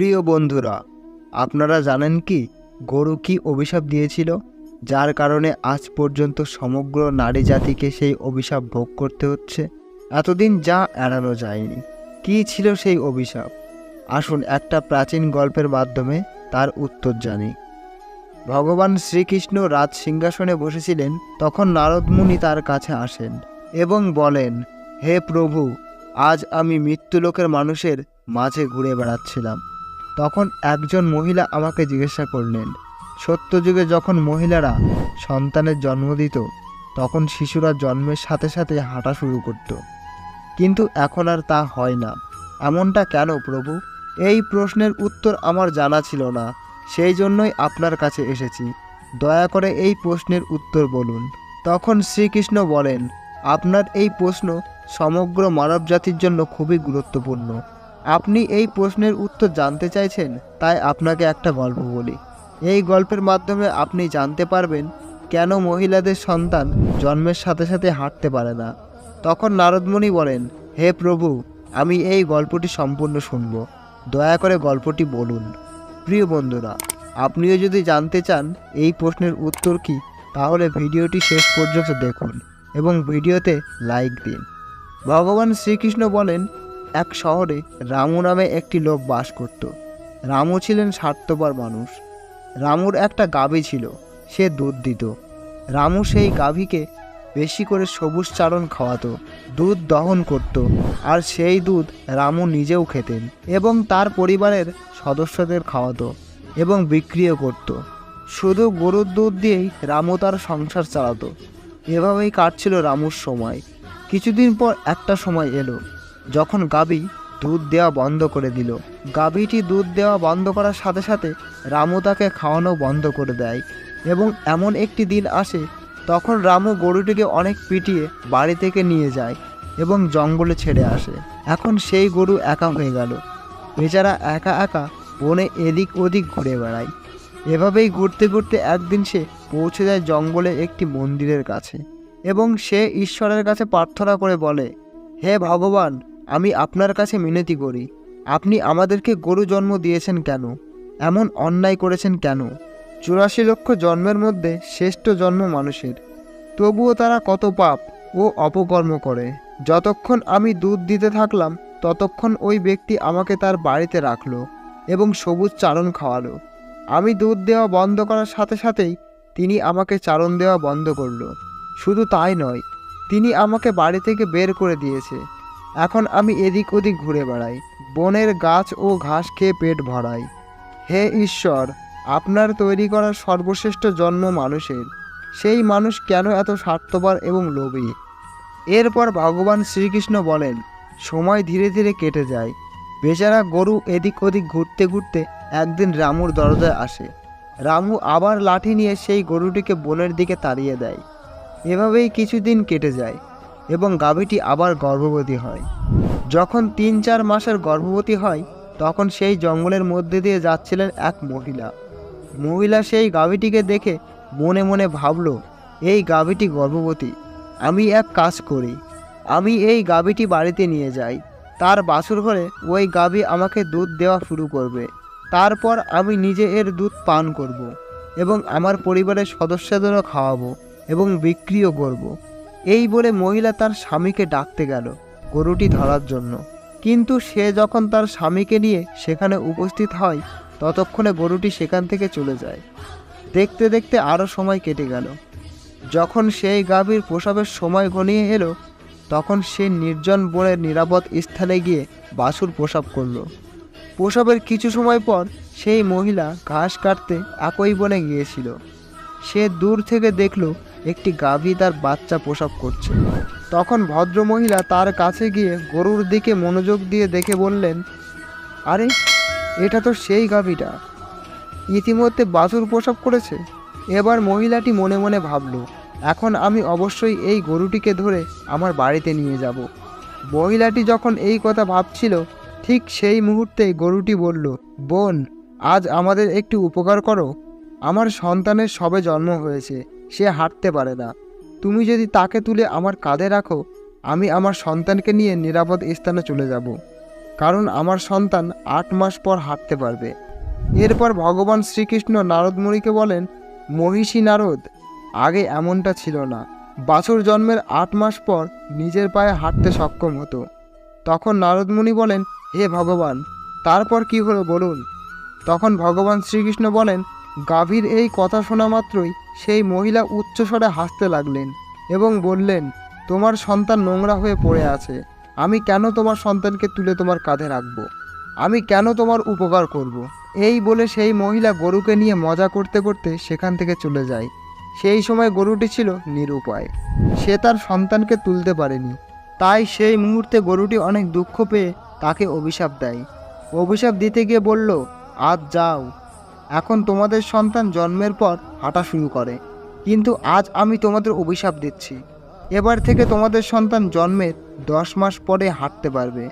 প্রিয় বন্ধুরা, আপনারা জানেন কি গরু কি অভিশাপ দিয়েছিল? যার কারণে আজ পর্যন্ত সমগ্র নারী জাতিকে সেই অভিশাপ ভোগ করতে হচ্ছে। এতদিন যা এড়ানো যায়নি। কী ছিল সেই অভিশাপ? আসুন একটা প্রাচীন গল্পের মাধ্যমে তার উত্তর জানি। ভগবান শ্রীকৃষ্ণ রাজ সিংহাসনে বসেছিলেন, তখন নারদমুনি তার কাছে আসেন এবং বলেন, হে প্রভু, আজ আমি মৃত্যুলোকের মানুষের মাঝে ঘুরে বেড়াচ্ছিলাম। তখন একজন মহিলা আমাকে জিজ্ঞাসা করলেন, সত্যযুগে যখন মহিলারা সন্তানের জন্ম দিত, তখন শিশুরা জন্মের সাথে সাথে হাঁটা শুরু করত। কিন্তু এখন আর তা হয় না। এমনটা কেন প্রভু? এই প্রশ্নের উত্তর আমার জানা ছিল না, সেই জন্যই আপনার কাছে এসেছি। দয়া করে এই প্রশ্নের উত্তর বলুন। তখন শ্রীকৃষ্ণ বলেন, আপনার এই প্রশ্ন সমগ্র মানবজাতির জন্য খুবই গুরুত্বপূর্ণ। আপনি এই প্রশ্নের উত্তর জানতে চাইছেন, তাই আপনাকে একটা গল্প বলি। এই গল্পের মাধ্যমে আপনি জানতে পারবেন কেন মহিলাদের সন্তান জন্মের সাথে সাথে হাঁটতে পারে না। তখন নারদমণি বলেন, হে প্রভু, আমি এই গল্পটি সম্পূর্ণ শুনব। দয়া করে গল্পটি বলুন। প্রিয় বন্ধুরা, আপনিও যদি জানতে চান এই প্রশ্নের উত্তর কি, তাহলে ভিডিওটি শেষ পর্যন্ত দেখুন এবং ভিডিওতে লাইক দিন। ভগবান শ্রীকৃষ্ণ বলেন এক শহরে রামু নামে একটি লোক বাস করত। রামু ছিলেন স্বার্থপর মানুষ। রামুর একটা গাভী ছিল, সে দুধ দিত। রামু সেই গাভীকে বেশি করে সবুজ চারণ খাওয়াতো, দুধ দহন করত আর সেই দুধ রামু নিজেও খেতেন এবং তার পরিবারের সদস্যদের খাওয়াতো এবং বিক্রিও করত। শুধু গরুর দুধ দিয়েই রামু তার সংসার চালাতো। এভাবেই কাটছিল রামুর সময়। কিছুদিন পর একটা সময় এলো। যখন গাবি দুধ দেওয়া বন্ধ করে দিল। গাবিটি দুধ দেওয়া বন্ধ করার সাথে সাথে রামু তাকে খাওয়ানো বন্ধ করে দেয় এবং এমন একটি দিন আসে তখন রামু গরুটিকে অনেক পিটিয়ে বাড়ি থেকে নিয়ে যায় এবং জঙ্গলে ছেড়ে আসে। এখন সেই গরু একা হয়ে গেল। বেচারা একা একা বনে এদিক ওদিক ঘুরে বেড়ায়। এভাবেই ঘুরতে ঘুরতে একদিন সে পৌঁছে যায় জঙ্গলে একটি মন্দিরের কাছে এবং সে ঈশ্বরের কাছে প্রার্থনা করে বলে, হে ভগবান আমি আপনার কাছে মিনতি করি। আপনি আমাদেরকে গরু জন্ম দিয়েছেন কেন? এমন অন্যায় করেছেন কেন? চুরাশি লক্ষ জন্মের মধ্যে শ্রেষ্ঠ জন্ম মানুষের। তবুও তারা কত পাপ ও অপকর্ম করে। যতক্ষণ আমি দুধ দিতে থাকলাম, ততক্ষণ ওই ব্যক্তি আমাকে তার বাড়িতে রাখল এবং সবুজ চারণ খাওয়ালো। আমি দুধ দেওয়া বন্ধ করার সাথে সাথেই তিনি আমাকে চারণ দেওয়া বন্ধ করল। শুধু তাই নয়, তিনি আমাকে বাড়ি থেকে বের করে দিয়েছে। এখন আমি এদিক ওদিক ঘুরে বেড়াই। বনের গাছ ও ঘাস খেয়ে পেট ভরাই। হে ঈশ্বর, আপনার তৈরি করা সর্বশ্রেষ্ঠ জন্ম মানুষের। সেই মানুষ কেন এত স্বার্থপর এবং লোভী? এরপর ভগবান শ্রীকৃষ্ণ বলেন, সময় ধীরে ধীরে কেটে যায়। বেচারা গরু এদিক ওদিক ঘুরতে ঘুরতে একদিন রামুর দরজায় আসে। রামু আবার লাঠি নিয়ে সেই গরুটিকে বনের দিকে তাড়িয়ে দেয়। এভাবেই কিছুদিন কেটে যায়। এবং গাভীটি আবার গর্ভবতী হয়। যখন তিন চার মাসের গর্ভবতী হয়, তখন সেই জঙ্গলের মধ্যে দিয়ে যাচ্ছিলেন এক মহিলা। মহিলা সেই গাভীটিকে দেখে মনে মনে ভাবলো, এই গাভীটি গর্ভবতী, আমি এক কাজ করি। আমি এই গাভীটি বাড়িতে নিয়ে যাই। তার বাছুর ঘরে ওই গাভী আমাকে দুধ দেওয়া শুরু করবে। তারপর আমি নিজে এর দুধ পান করব এবং আমার পরিবারের সদস্যদেরও খাওয়াবো এবং বিক্রিও করব। এই বলে মহিলা তার স্বামীকে ডাকতে গেল গরুটি ধরার জন্য। কিন্তু সে যখন তার স্বামীকে নিয়ে সেখানে উপস্থিত হয়, ততক্ষণে গরুটি সেখান থেকে চলে যায়। দেখতে দেখতে আরও সময় কেটে গেল। যখন সেই গাভীর প্রসবের সময় ঘনিয়ে এলো, তখন সে নির্জন বনের নিরাপদ স্থানে গিয়ে বাসুর প্রসাব করল। প্রসবের কিছু সময় পর সেই মহিলা ঘাস কাটতে একই বনে গিয়েছিল। সে দূর থেকে দেখল একটি গাভী তার বাচ্চা প্রসব করছে। তখন ভদ্রমহিলা তার কাছে গিয়ে গরুর দিকে মনোযোগ দিয়ে দেখে বললেন, আরে, এটা তো সেই গাভীটা। ইতিমধ্যে বাছুর প্রসব করেছে। এবার মহিলাটি মনে মনে ভাবল, এখন আমি অবশ্যই এই গরুটিকে ধরে আমার বাড়িতে নিয়ে যাব। মহিলাটি যখন এই কথা ভাবছিল, ঠিক সেই মুহূর্তেই গরুটি বলল, বোন, আজ আমাদের একটু উপকার করো। আমার সন্তানের সবে জন্ম হয়েছে। সে হাঁটতে পারে না। তুমি যদি তাকে তুলে আমার কাঁধে রাখো, আমি আমার সন্তানকে নিয়ে নিরাপদ স্থানে চলে যাব। কারণ আমার সন্তান আট মাস পর হাঁটতে পারবে। এরপর ভগবান শ্রীকৃষ্ণ নারদ মুনিকে বলেন, মহিষী নারদ, আগে এমনটা ছিল না। বাছুর জন্মের আট মাস পর নিজের পায়ে হাঁটতে সক্ষম হতো। তখন নারদ মুনি বলেন, হে ভগবান, তারপর কি হলো বলুন? তখন ভগবান শ্রীকৃষ্ণ বলেন গাভীর এই কথা শোনা মাত্রই সেই মহিলা উচ্চস্বরে হাসতে লাগলেন এবং বললেন, তোমার সন্তান নোংরা হয়ে পড়ে আছে। আমি কেন তোমার সন্তানকে তুলে তোমার কাঁধে রাখব? আমি কেন তোমার উপকার করব। এই বলে সেই মহিলা গরুকে নিয়ে মজা করতে করতে সেখান থেকে চলে যায়। সেই সময় গরুটি ছিল নিরুপায়। সে তার সন্তানকে তুলতে পারেনি। তাই সেই মুহূর্তে গরুটি অনেক দুঃখ পেয়ে তাকে অভিশাপ দেয়। অভিশাপ দিতে গিয়ে বলল, আজ যাও। এখন তোমাদের সন্তান জন্মের পর হাঁটা শুরু করে। কিন্তু আজ আমি তোমাদের অভিশাপ দিচ্ছি। এবার থেকে তোমাদের সন্তান জন্মের দশ মাস পরে হাঁটতে পারবে।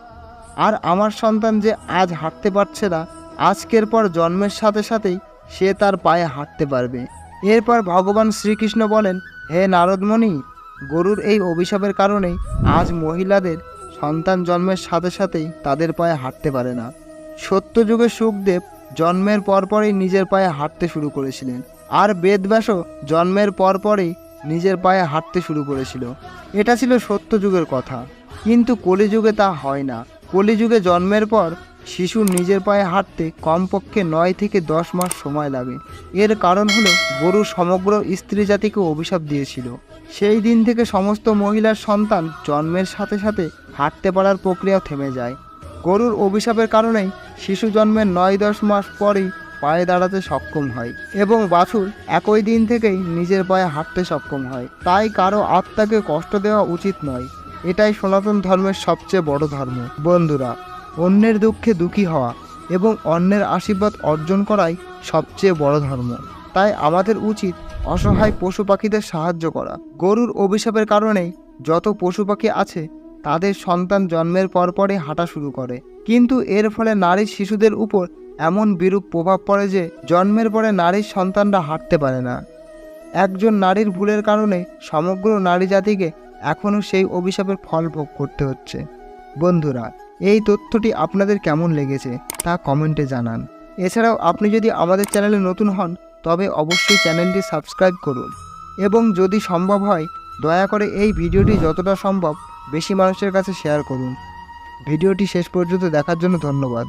আর আমার সন্তান যে আজ হাঁটতে পারছে না, আজকের পর জন্মের সাথে সাথেই সে তার পায়ে হাঁটতে পারবে। এরপর ভগবান শ্রীকৃষ্ণ বলেন, হে নারদমণি, গরুর এই অভিশাপের কারণেই আজ মহিলাদের সন্তান জন্মের সাথে সাথেই তাদের পায়ে হাঁটতে পারে না। সত্যযুগে সুখদেব জন্মের পরপরই নিজের পায়ে হাঁটতে শুরু করেছিলেন। আর বেদব্যাসও জন্মের পরপরই নিজের পায়ে হাঁটতে শুরু করেছিল। এটা ছিল সত্যযুগের কথা। কিন্তু কলিযুগে তা হয় না। কলিযুগে জন্মের পর শিশুর নিজের পায়ে হাঁটতে কমপক্ষে নয় থেকে দশ মাস সময় লাগে। এর কারণ হলো গরু সমগ্র স্ত্রী জাতিকে অভিশাপ দিয়েছিল। সেই দিন থেকে সমস্ত মহিলার সন্তান জন্মের সাথে সাথে হাঁটতে পারার প্রক্রিয়া থেমে যায়। গরুর অভিশাপের কারণেই শিশু জন্মের নয় দশ মাস পরেই পায়ে দাঁড়াতে সক্ষম হয় এবং বাছুর একই দিন থেকেই নিজের পায়ে হাঁটতে সক্ষম হয়। তাই কারও আত্মাকে কষ্ট দেওয়া উচিত নয়। এটাই সনাতন ধর্মের সবচেয়ে বড় ধর্ম। বন্ধুরা, অন্যের দুঃখে দুঃখী হওয়া এবং অন্যের আশীর্বাদ অর্জন করাই সবচেয়ে বড় ধর্ম। তাই আমাদের উচিত অসহায় পশু পাখিদের সাহায্য করা। গরুর অভিশাপের কারণেই যত পশু পাখি আছে তাদের সন্তান জন্মের পরপরই হাঁটা শুরু করে। কিন্তু এর ফলে নারী শিশুদের উপর এমন বিরূপ প্রভাব পড়ে যে, জন্মের পরে নারীর সন্তানরা হাঁটতে পারে না। একজন নারীর ভুলের কারণে সমগ্র নারী জাতিকে এখনও সেই অভিশাপের ফল ভোগ করতে হচ্ছে। বন্ধুরা, এই তথ্যটি আপনাদের কেমন লেগেছে তা কমেন্টে জানান। এছাড়াও আপনি যদি আমাদের চ্যানেলে নতুন হন, তবে অবশ্যই চ্যানেলটি সাবস্ক্রাইব করুন। এবং যদি সম্ভব হয়, দয়া করে এই ভিডিওটি যতটা সম্ভব বেশি মানুষের কাছে শেয়ার করুন। ভিডিওটি শেষ পর্যন্ত দেখার জন্য ধন্যবাদ।